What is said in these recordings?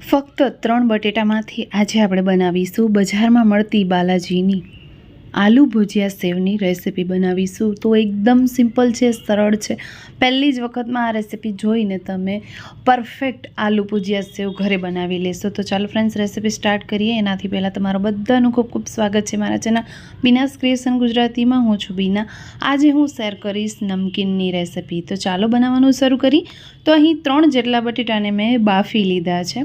ફક્ત ત્રણ બટેટામાંથી આજે આપણે બનાવીશું બજારમાં મળતી બાલાજીની. આલુ ભુજિયા સેવની રેસિપી બનાવીશું. તો એકદમ સિમ્પલ છે, સરળ છે. પહેલી જ વખતમાં આ રેસિપી જોઈને તમે પરફેક્ટ આલુ ભુજિયા સેવ ઘરે બનાવી લેશો. તો ચાલો ફ્રેન્ડ્સ રેસીપી સ્ટાર્ટ કરીએ. એનાથી પહેલાં તમારું બધાનું ખૂબ ખૂબ સ્વાગત છે મારા ચેનલ બીનાસ ક્રિએશન ગુજરાતીમાં. હું છું બીના. આજે હું શેર કરીશ નમકીનની રેસિપી. તો ચાલો બનાવવાનું શરૂ કરી તો અહીં ત્રણ જેટલા બટેટાને મેં બાફી લીધા છે.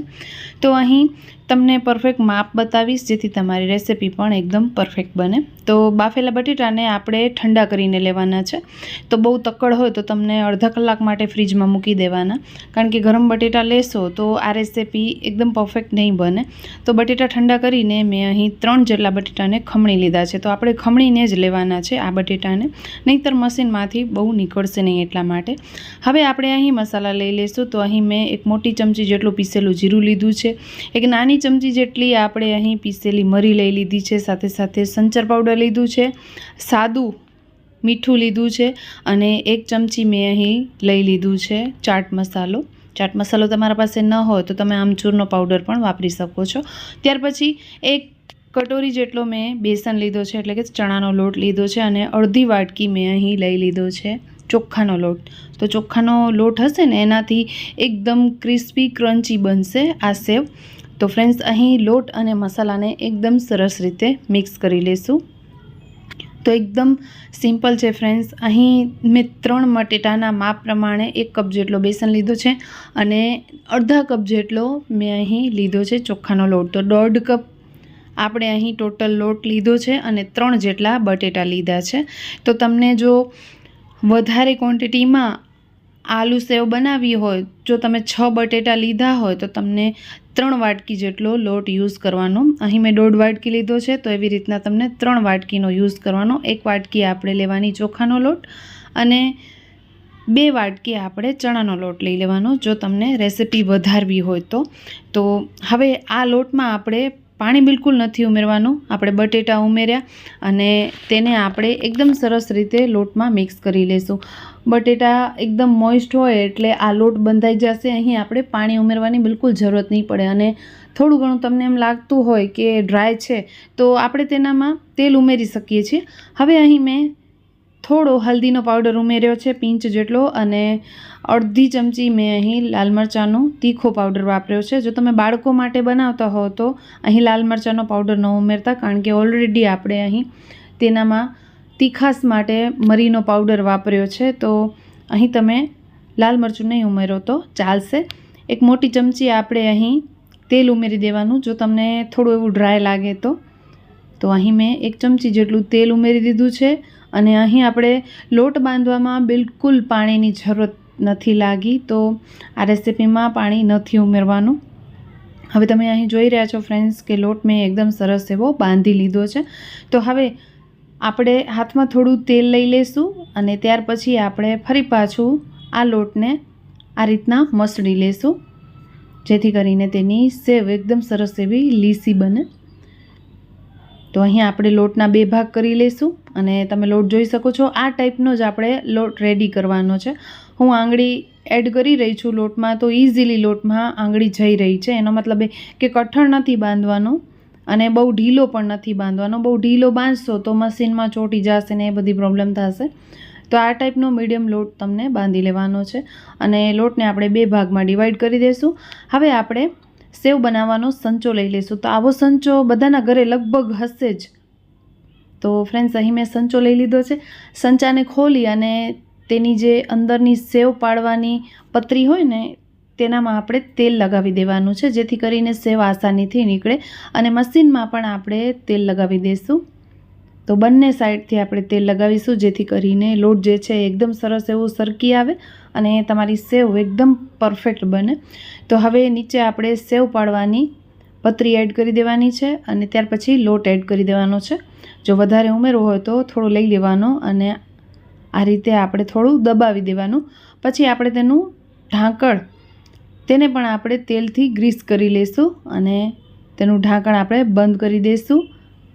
તો અહીં તમને પરફેક્ટ માપ બતાવીશ, જેથી તમારી રેસિપી પણ એકદમ પરફેક્ટ બને. તો બાફેલા બટેટાને આપણે ઠંડા કરીને લેવાના છે. તો બહુ તક્કડ હોય તો તમને અડધા કલાક માટે ફ્રીજમાં મૂકી દેવાના. કારણ કે ગરમ બટેટા લેશો તો આ રેસીપી એકદમ પરફેક્ટ નહીં બને. તો બટેટા ઠંડા કરીને મેં અહીં ત્રણ જેટલા બટેટાને ખમણી લીધા છે. તો આપણે ખમણીને જ લેવાના છે આ બટેટાને. નહીંતર મશીનમાંથી બહુ નીકળશે નહીં એટલા માટે. હવે આપણે અહીં મસાલા લઈ લઈશું તો અહીં મેં એક મોટી ચમચી જેટલું પીસેલું જીરું લીધું છે. એક નાની ચમચી જેટલી આપણે અહીં પીસેલી મરી લઈ લીધી છે, સાથે સાથે સંચર પાવડર લીધું છે, સાદું મીઠું લીધું છે અને એક ચમચી મેં અહીં લઈ લીધું છે ચાટ મસાલો. ચાટ મસાલો તમારા પાસે ન હોય તો તમે આમચૂરનો પાવડર પણ વાપરી શકો છો. ત્યાર પછી એક કટોરી જેટલો મેં બેસન લીધો છે, એટલે કે ચણાનો લોટ લીધો છે અને અડધી વાટકી મેં અહીં લઈ લીધો છે ચોખ્ખાનો લોટ. તો ચોખ્ખાનો લોટ હશે ને, એનાથી એકદમ ક્રિસ્પી, ક્રન્ચી બનશે આ સેવ. તો ફ્રેન્ડ્સ, અહીં લોટ અને મસાલાને એકદમ સરસ રીતે મિક્સ કરી લેશું. તો એકદમ સિમ્પલ છે ફ્રેન્ડ્સ, અહીં મેં ત્રણ બટેટાના માપ પ્રમાણે એક કપ જેટલો બેસન લીધો છે અને અડધા કપ જેટલો મેં અહીં લીધો છે ચોખ્ખાનો લોટ. તો દોઢ કપ આપણે અહીં ટોટલ લોટ લીધો છે અને ત્રણ જેટલા બટેટા લીધા છે. તો તમને જો વધારે ક્વોન્ટિટીમાં આલુ સેવ બનાવવી હોય, જો તમે છ બટેટા લીધા હોય, તો તમને ત્રણ વાટકી જેટલો લોટ યુઝ કરવાનો. અહીં મેં દોઢ વાટકી લીધો છે, તો એવી રીતના તમને ત્રણ વાટકીનો યુઝ કરવાનો. એક વાટકી આપણે લેવાની ચોખાનો લોટ અને બે વાટકી આપણે ચણાનો લોટ લઈ લેવાનો, જો તમને રેસિપી વધારવી હોય તો. તો હવે આ લોટમાં આપણે પાણી બિલકુલ નથી ઉમેરવાનું. આપણે બટેટા ઉમેર્યા અને તેને આપણે એકદમ સરસ રીતે લોટમાં મિક્સ કરી લઈશું બટેટા એકદમ મોઇસ્ટ હોય એટલે આ લોટ બંધાઈ જશે. અહીં આપણે પાણી ઉમેરવાની બિલકુલ જરૂરત નહીં પડે અને થોડું ઘણું તમને એમ લાગતું હોય કે ડ્રાય છે, તો આપણે તેનામાં તેલ ઉમેરી શકીએ છીએ. હવે અહીં મેં થોડો હલ્દીનો પાવડર ઉમેર્યો છે, પિંચ જેટલો, અને અડધી ચમચી મેં અહીં લાલ મરચાંનો તીખો પાવડર વાપર્યો છે. જો તમે બાળકો માટે બનાવતા હો તો અહીં લાલ મરચાંનો પાવડર ન ઉમેરતા, કારણ કે ઓલરેડી આપણે અહીં તેનામાં તીખાસ માટે મરીનો પાવડર વાપર્યો છે, તો અહીં તમે લાલ મરચું નહીં ઉમેરો તો ચાલશે. એક મોટી ચમચી આપણે અહીં તેલ ઉમેરી દેવાનું, જો તમને થોડું એવું ડ્રાય લાગે તો. તો અહીં મેં એક ચમચી જેટલું તેલ ઉમેરી દીધું છે, અને અહીં આપણે લોટ બાંધવામાં બિલકુલ પાણીની જરૂરત નથી લાગી, તો આ રેસીપીમાં પાણી નથી ઉમેરવાનું. હવે તમે અહીં જોઈ રહ્યા છો ફ્રેન્ડ્સ કે લોટ મેં એકદમ સરસ એવો બાંધી લીધો છે. તો હવે આપણે હાથમાં થોડું તેલ લઈ લઈશું અને ત્યાર પછી આપણે ફરી પાછું આ લોટને આ રીતના મસળી લેશું, જેથી કરીને તેની સેવ એકદમ સરસ એવી લીસી બને. તો અહીં આપણે લોટના બે ભાગ કરી લઈશું અને તમે લોટ જોઈ શકો છો, આ ટાઈપનો જ આપણે લોટ રેડી કરવાનો છે. હું આંગળી એડ કરી રહી છું લોટમાં, તો ઇઝીલી લોટમાં આંગળી જઈ રહી છે. એનો મતલબ એ કે કઠણ નથી બાંધવાનો. અને બહુ ઢીલો પણ નથી બાંધવાનો. બહુ ઢીલો બાંધશો તો મશીનમાં ચોંટી જશે ને એ બધી પ્રોબ્લેમ થશે. તો આ ટાઈપનો મીડિયમ લોટ તમને બાંધી લેવાનો છે અને લોટને આપણે બે ભાગમાં ડિવાઈડ કરી દઈશું હવે આપણે સેવ બનાવવાનો સંચો લઈ લઈશું. તો આવો સંચો બધાના ઘરે લગભગ હશે જ. તો ફ્રેન્ડ્સ અહીં મેં સંચો લઈ લીધો છે. સંચાને ખોલી અને તેની જે અંદરની સેવ પાડવાની પતરી હોય ને તેનામાં આપણે તેલ લગાવી દેવાનું છે, જેથી કરીને સેવ આસાનીથી નીકળે અને મશીનમાં પણ આપણે તેલ લગાવી દઈશું તો બંને સાઈડથી આપણે તેલ લગાવીશું, જેથી કરીને લોટ જે છે એકદમ સરસ એવું સરકી આવે અને તમારી સેવ એકદમ પરફેક્ટ બને. તો હવે નીચે આપણે સેવ પાડવાની પતરી એડ કરી દેવાની છે અને ત્યાર પછી લોટ એડ કરી દેવાનો છે. જો વધારે ઉમેરવો હોય તો થોડું લઈ લેવાનો અને આ રીતે આપણે થોડું દબાવી દેવાનું. પછી આપણે તેનું ઢાંકણ તેને પણ આપણે તેલથી ગ્રીસ કરી લઈશું અને તેનું ઢાંકણ આપણે બંધ કરી દઈશું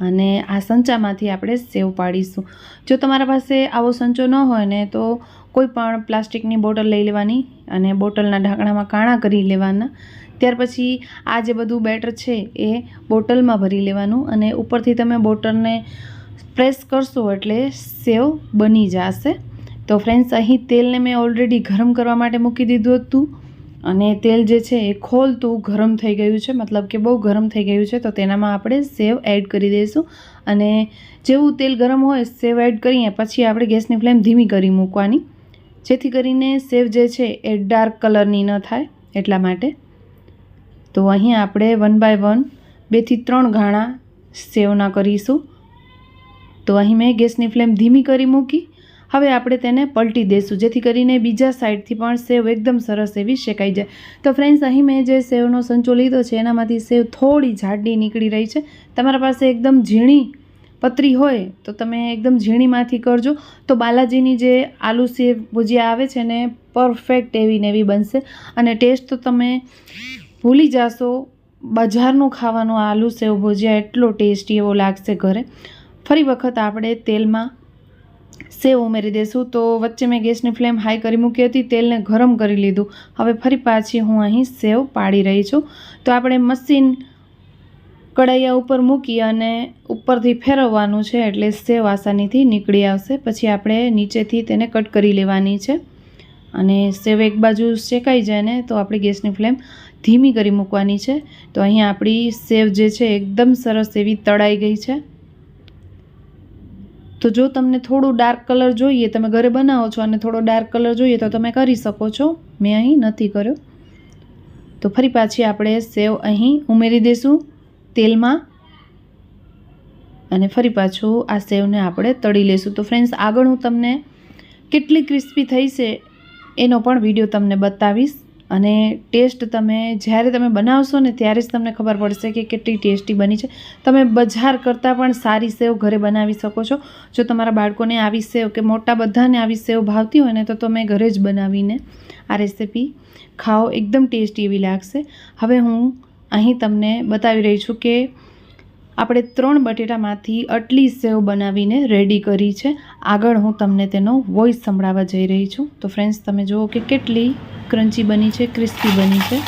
અને આ સંચામાંથી આપણે સેવ પાડીશું. જો તમારા પાસે આવો સંચો ન હોય ને તો કોઈ પણ પ્લાસ્ટિકની બોટલ લઈ લેવાની અને બોટલના ઢાંકણામાં કાણા કરી લેવાના. ત્યાર પછી આ જે બધું બેટર છે એ બોટલમાં ભરી લેવાનું અને ઉપરથી તમે બોટલને પ્રેસ કરશો એટલે સેવ બની જશે. તો ફ્રેન્ડ્સ, અહીં તેલને મેં ઓલરેડી ગરમ કરવા માટે મૂકી દીધું હતું. અને તેલ જે છે એ ખોલતું ગરમ થઈ ગયું છે, મતલબ કે બહુ ગરમ થઈ ગયું છે, તો તેનામાં આપણે સેવ એડ કરી દઈશું. અને જેવું તેલ ગરમ હોય સેવ એડ કરીએ, પછી આપણે ગેસની ફ્લેમ ધીમી કરી મૂકવાની. જેથી કરીને સેવ જે છે એ ડાર્ક કલરની ન થાય એટલા માટે. તો અહીં આપણે વન બાય વન બેથી ત્રણ ઘાણા સેવના કરીશું. તો અહીં મેં ગેસની ફ્લેમ ધીમી કરી મૂકી. હવે આપણે તેને પલટી દઈશું જેથી કરીને બીજા સાઈડથી પણ સેવ એકદમ સરસ એવી શેકાઈ જાય. તો ફ્રેન્ડ્સ અહીં મેં જે સેવનો સંચો લીધો છે, એનામાંથી સેવ થોડી જાડી નીકળી રહી છે. તમારા પાસે એકદમ ઝીણી પતરી હોય, તો તમે એકદમ ઝીણીમાંથી કરજો. તો બાલાજીની જે આલુ સેવ ભુજિયા આવે છે ને પરફેક્ટ એવી ને એવી બનશે. અને ટેસ્ટ તો તમે ભૂલી જાશો, બજારનું ખાવાનું આલુ સેવ ભુજિયા એટલો ટેસ્ટી એવો લાગશે ઘરે. ફરી વખત આપણે તેલમાં સેવ ઉમેરી દઈશું તો વચ્ચે મેં ગેસની ફ્લેમ હાઈ કરી મૂકી હતી, તેલને ગરમ કરી લીધું. હવે ફરી પાછી હું અહીં સેવ પાડી રહી છું. તો આપણે મશીન કડાઈયા ઉપર મૂકી અને ઉપરથી ફેરવવાનું છે એટલે સેવ આસાનીથી નીકળી આવશે. પછી આપણે નીચેથી તેને કટ કરી લેવાની છે. અને સેવ એક બાજુ શેકાઈ જાય ને, તો આપણે ગેસની ફ્લેમ ધીમી કરી મૂકવાની છે. તો અહીં આપણી સેવ જે છે, એકદમ સરસ એવી તળાઈ ગઈ છે. તો જો તમને થોડું ડાર્ક કલર જોઈએ, તમે ઘરે બનાવો છો અને થોડો ડાર્ક કલર જોઈએ તો તમે કરી શકો છો. મેં અહીં નથી કર્યો. તો ફરી પાછી આપણે સેવ અહીં ઉમેરી દઈશું તેલમાં અને ફરી પાછું આ સેવને આપણે તળી લઈશું તો ફ્રેન્ડ્સ આગળ હું તમને કેટલી ક્રિસ્પી થઈ છે એનો પણ વીડિયો તમને બતાવીશ. અને ટેસ્ટ તમે જ્યારે તમે બનાવશો ને ત્યારે જ તમને ખબર પડશે કે કેટલી ટેસ્ટી બની છે. તમે બજાર કરતાં પણ સારી સેવ ઘરે બનાવી શકો છો. જો તમારા બાળકોને આવી સેવ કે મોટા બધાને આવી સેવ ભાવતી હોય ને તો તમે ઘરે જ બનાવીને આ રેસીપી ખાઓ. એકદમ ટેસ્ટી એવી લાગશે. હવે હું અહીં તમને બતાવી રહી છું કે આપણે ત્રણ બટેટામાંથી અટલી સેવ બનાવીને રેડી કરી છે. આગળ હું તમને તેનો વોઇસ સંભળાવવા જઈ રહી છું. તો ફ્રેન્ડ્સ તમે જુઓ કે કેટલી ક્રન્ચી બની છે ક્રિસ્પી બની છે.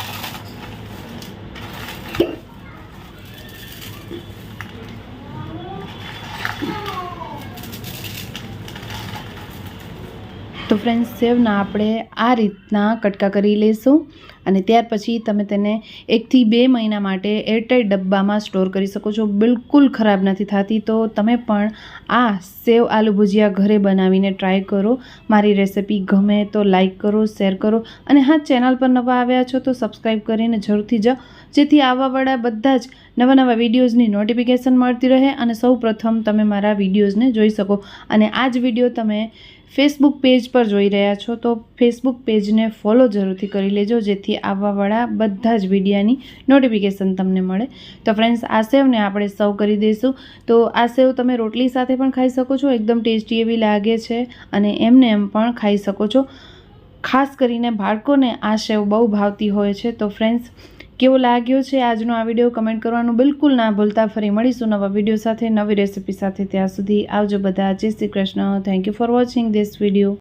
તો ફ્રેન્ડ્સ સેવના આપણે આ રીતના કટકા કરી લઈશું. અને ત્યાર પછી તમે તેને એકથી બે મહિના માટે એરટાઈટ ડબ્બામાં સ્ટોર કરી શકો છો. બિલકુલ ખરાબ નથી થતી. તો તમે પણ આ સેવ આલુ ભુજિયા ઘરે બનાવીને ટ્રાય કરો. મારી રેસિપી ગમે તો લાઈક કરો શેર કરો. અને હા ચેનલ પર નવા આવ્યા છો તો સબસ્ક્રાઈબ કરીને જરૂરથી જાઓ. જેથી આવાવાળા બધા જ નવા નવા વિડીયોઝની નોટિફિકેશન મળતી રહે અને સૌ પ્રથમ તમે મારા વિડીયોઝને જોઈ શકો. અને આ જ વીડિયો તમે ફેસબુક પેજ પર જોઈ રહ્યા છો તો ફેસબુક પેજને ફોલો જરૂરથી કરી લેજો. જેથી આવવાવાળા બધા જ વિડીયાની નોટિફિકેશન તમને મળે. તો ફ્રેન્ડ્સ આ સેવને આપણે સર્વ કરી દઈશું. તો આ સેવ તમે રોટલી સાથે પણ ખાઈ શકો છો, એકદમ ટેસ્ટી એવી લાગે છે અને એમને એમ પણ ખાઈ શકો છો. ખાસ કરીને બાળકોને આ સેવ બહુ ભાવતી હોય છે. તો ફ્રેન્ડ્સ કેવો લાગ્યો છે આજનો આ વીડિયો? કમેન્ટ કરવાનું બિલકુલ ના ભૂલતા. ફરી મળીશું નવા વીડિયો સાથે, નવી રેસિપી સાથે. ત્યાં સુધી આવજો બધા. જય Shri Krishna. Thank you for watching this video